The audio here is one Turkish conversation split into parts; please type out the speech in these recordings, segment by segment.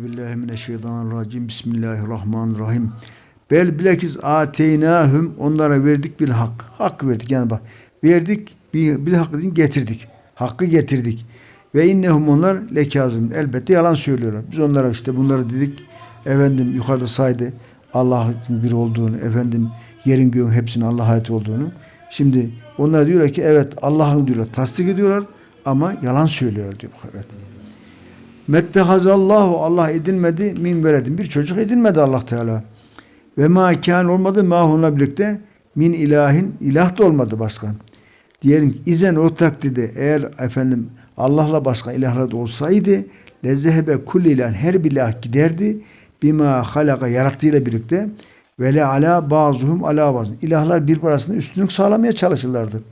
Bismillahirrahmanirrahim. Bismillahirrahmanirrahim. Bel bilekiz ateynahum onlara verdik bil hak. Hak verdik yani bak. Verdik bil hak dedin getirdik. Hakkı getirdik. Ve innehum onlar lekazım. Elbette yalan söylüyorlar. Biz onlara işte bunları dedik. Efendim yukarıda saydı. Allah'ın bir olduğunu, efendim yerin göğün hepsinin Allah'a ait olduğunu. Şimdi onlar diyorlar ki evet Allah'ın diyorlar. Tasdik ediyorlar ama yalan söylüyor diyor. Evet. Mettehazallahu Allah edinmedi min veledin. Bir çocuk edinmedi Allah Teala. Ve ma kân olmadı mahunla birlikte min ilahin ilah da olmadı başka. Diyelim ki izen o takdirde eğer efendim Allah'la başka ilahlar da olsaydı lezehebe kul ilah her bir ilah giderdi bima halaka yarattığıyla birlikte ve le ala bazıhum ala bazı. İlahlar bir arasında üstünlük sağlamaya çalışırlardı.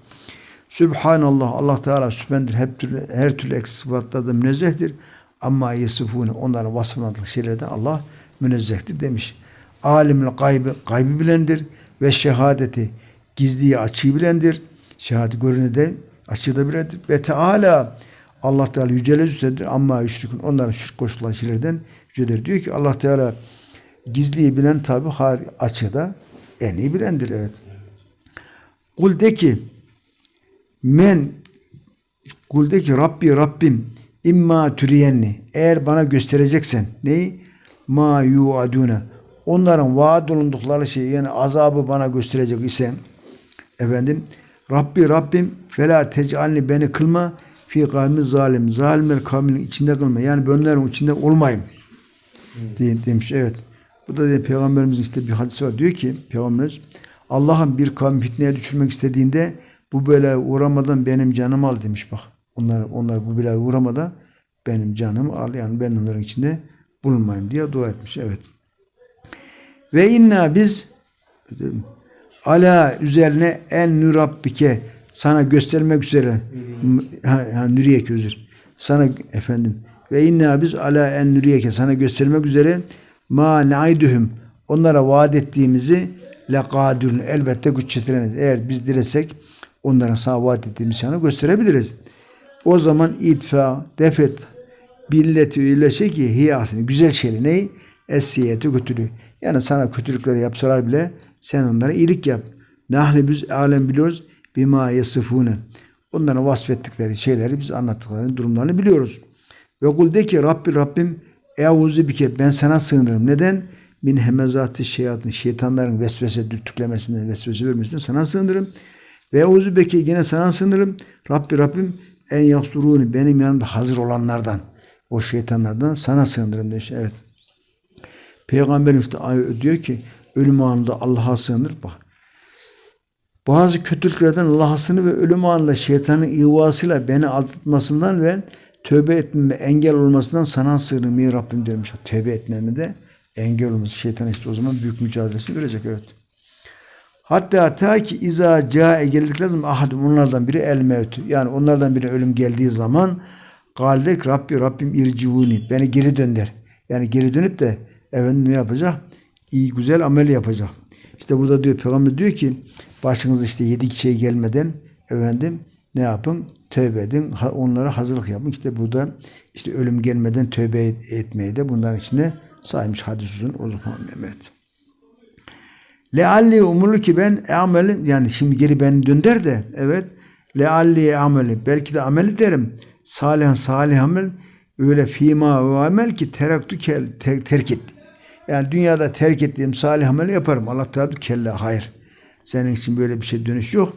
Sübhanallah Allah Teala sübhendir. Hep türlü, her türlü eksik sıfatlarda münezzehtir. Ama yesifune onların vasfına şeylerden Allah münezzehtir demiş. Alimul gaybı gaybı bilendir ve şehadeti gizliyi açığı bilendir. Şehadet görünü de açığı da bilendir. Ve Teala Allah Teala yücele üsttedir ama yüşrikun onların şirk koşulan şeylerden yücedir. Diyor ki Allah Teala gizliyi bilen tabi açığı da en iyi bilendir evet. Kul de ki men kul de ki Rabbi Rabbim imma türiyenni eğer bana göstereceksen neyi ma yuaduna onların vaat olundukları şeyi yani azabı bana gösterecek isen efendim Rabbi Rabbim fela tecalni beni kılma. Fi kavmi zalim zalimler kavminin içinde kılma. Yani ben onların içinde olmayayım. Diye demiş evet. Bu da diye, peygamberimizin işte bir hadisi var. Diyor ki peygamberimiz Allah'ın bir kavmi fitneye düşürmek istediğinde bu böyle uğramadan benim canımı al demiş bak. Onlar onlar bu belaya uğramadan benim canımı al yani ben onların içinde bulunmayayım diye dua etmiş. Evet. Ve inna biz ala üzerine en nurabbike sana göstermek üzere ha, ha özür. Sana efendim ve inna biz ala en nüriyeke sana göstermek üzere ma naiduhum onlara vaat ettiğimizi lekadirun elbette güç yetireniz. Eğer biz dilesek onlara sağ vaat ettiğimiz şanı gösterebiliriz. O zaman itfa, defet, billeti ile şey ki hiyasını güzel şeyi ney? Esiyeti kötülüğü. Yani sana kötülükleri yapsalar bile sen onlara iyilik yap. Nahne biz alem biliyoruz. Bima yasifune. Onların vasfettikleri şeyleri biz anlattıklarını, durumlarını biliyoruz. Ve kul de ki Rabbi Rabbim Euzu bike ben sana sığınırım. Neden? Min hemezatı şeyatın şeytanların vesvese dürtüklemesinden, vesvese vermesinden sana sığınırım. Ve euzu beke yine sana sığınırım. Rabbi Rabbim en yaksuruni benim yanımda hazır olanlardan o şeytanlardan sana sığınırım demiş. Evet. Peygamberimiz işte diyor ki ölüm anında Allah'a sığınır. Bak. Bazı kötülüklerden Allah'a sığınır ve ölüm anında şeytanın ivasıyla beni aldatmasından ve tövbe etmeme engel olmasından sana sığınırım ya Rabbim demiş. Tövbe etmeme de engel olması. Şeytan işte o zaman büyük mücadelesini görecek. Evet. Hatta ta ki iza cae geldikleri zaman ahadum onlardan biri el mevtü. Yani onlardan biri ölüm geldiği zaman galder Rabbi Rabbim irciuni beni geri dönder. Yani geri dönüp de efendim ne yapacak? İyi güzel amel yapacak. İşte burada diyor peygamber diyor ki başınıza işte yedi şey gelmeden efendim ne yapın? Tövbe edin. Onlara hazırlık yapın. İşte burada işte ölüm gelmeden tövbe etmeyi de bunların içinde saymış hadis uzun o zaman Mehmet. Lealli umurlu ki ben ameli yani şimdi geri beni dönder de evet lealli ameli belki de amel ederim salih salih amel öyle fima ve amel ki teraktu kel ter, terk et. Yani dünyada terk ettiğim salih ameli yaparım. Allah Teala kella hayır. Senin için böyle bir şey dönüş yok.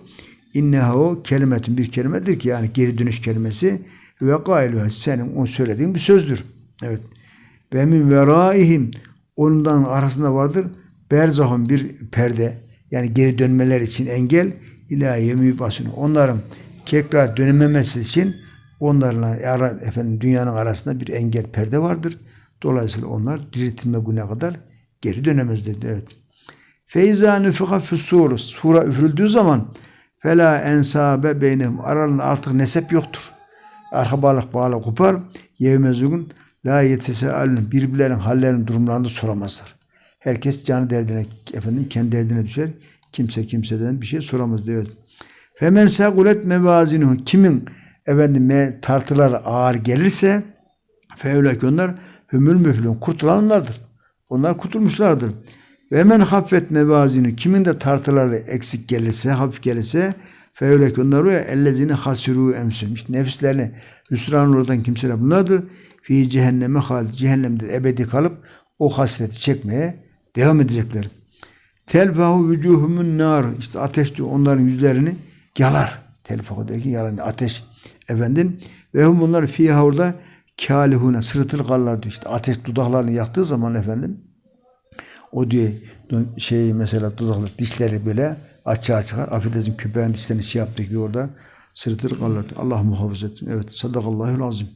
İnnehu kelimetün bir kelimedir ki yani geri dönüş kelimesi ve gailuha senin o söylediğin bir sözdür. Evet. Ve min veraihim ondan arasında vardır berzahun bir perde yani geri dönmeler için engel ilahi mübasını onların tekrar dönememesi için onlarla efendim dünyanın arasında bir engel perde vardır. Dolayısıyla onlar diriltilme güne kadar geri dönemezler. Evet. Feyza nüfuka füsur. Sura üfürüldüğü zaman fela ensabe beynehum. Aralarında artık nesep yoktur. Arka bağlık bağlı kopar. Yevmezugün la yetesealun. Birbirlerinin hallerini durumlarını soramazlar. Herkes canı derdine, efendim kendi derdine düşer. Kimse kimseden bir şey soramaz diyor. Femen sagulet mevazinuhu kimin efendim tartılar ağır gelirse feulek onlar Hümül müflün. Kurtulan onlardır. Onlar kurtulmuşlardır. Ve men haffet mevazini kimin de tartıları eksik gelirse, hafif gelirse feulek onlar ya ellezine hasiru emsün. İşte nefislerine hüsran oradan kimseler bunlardır. Fi cehenneme hal. Cehennemde ebedi kalıp o hasreti çekmeye devam edecekler. Telfahu vücuhumun nar. İşte ateş diyor onların yüzlerini yalar. Telfahu der ki yalan ateş. Efendim ve hum bunlar fiha orada kâlihune sırıtıl kallar diyor. İşte ateş dudaklarını yaktığı zaman efendim o diyor şey mesela dudaklı dişleri böyle açığa çıkar. Affedersin köpeğin dişlerini şey yaptı ki orada sırıtır kallar. Allah muhafaza etsin. Evet. Sadakallahul azim.